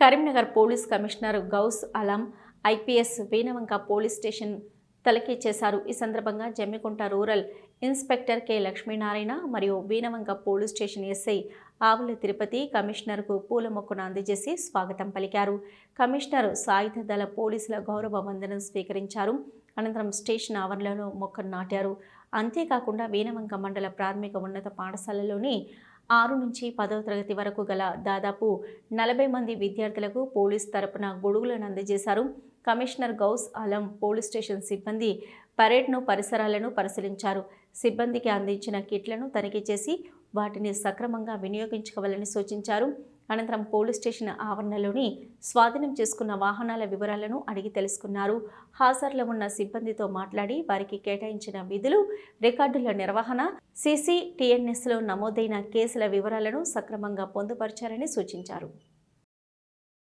Karimnagar police commissioner Gaus Alam IPS Veenavanka police station తలకి చేశారు. ఈ సందర్భంగా Jammikunta rural inspector K Lakshminarayana మరియు వీనవంక పోలీస్ స్టేషన్ ఎస్ఐ ఆవుల తిరుపతి కమిషనర్కు పూల మొక్కను అందజేసి స్వాగతం పలికారు. కమిషనర్ సాయుధ దళ పోలీసుల గౌరవ వందనం స్వీకరించారు. అనంతరం స్టేషన్ ఆవరణలో మొక్కను నాటారు. అంతేకాకుండా వీనవంక మండల ప్రాథమిక ఉన్నత పాఠశాలలోని ఆరు నుంచి పదవ తరగతి వరకు గల దాదాపు నలభై మంది విద్యార్థులకు పోలీస్ తరపున గొడుగులను అందజేశారు. Commissioner Ghouse Alam police station సిబ్బంది పరేడ్ను పరిసరాలను పరిశీలించారు. సిబ్బందికి అందించిన కిట్లను తనిఖీ చేసి వాటిని సక్రమంగా వినియోగించుకోవాలని సూచించారు. అనంతరం పోలీస్ స్టేషన్ ఆవరణలోని స్వాధీనం చేసుకున్న వాహనాల వివరాలను అడిగి తెలుసుకున్నారు. హాజరులో ఉన్న సిబ్బందితో మాట్లాడి వారికి కేటాయించిన విధులు రికార్డుల నిర్వహణ సీసీ టీఎన్ఎస్లో నమోదైన కేసుల వివరాలను సక్రమంగా పొందుపరిచారని సూచించారు.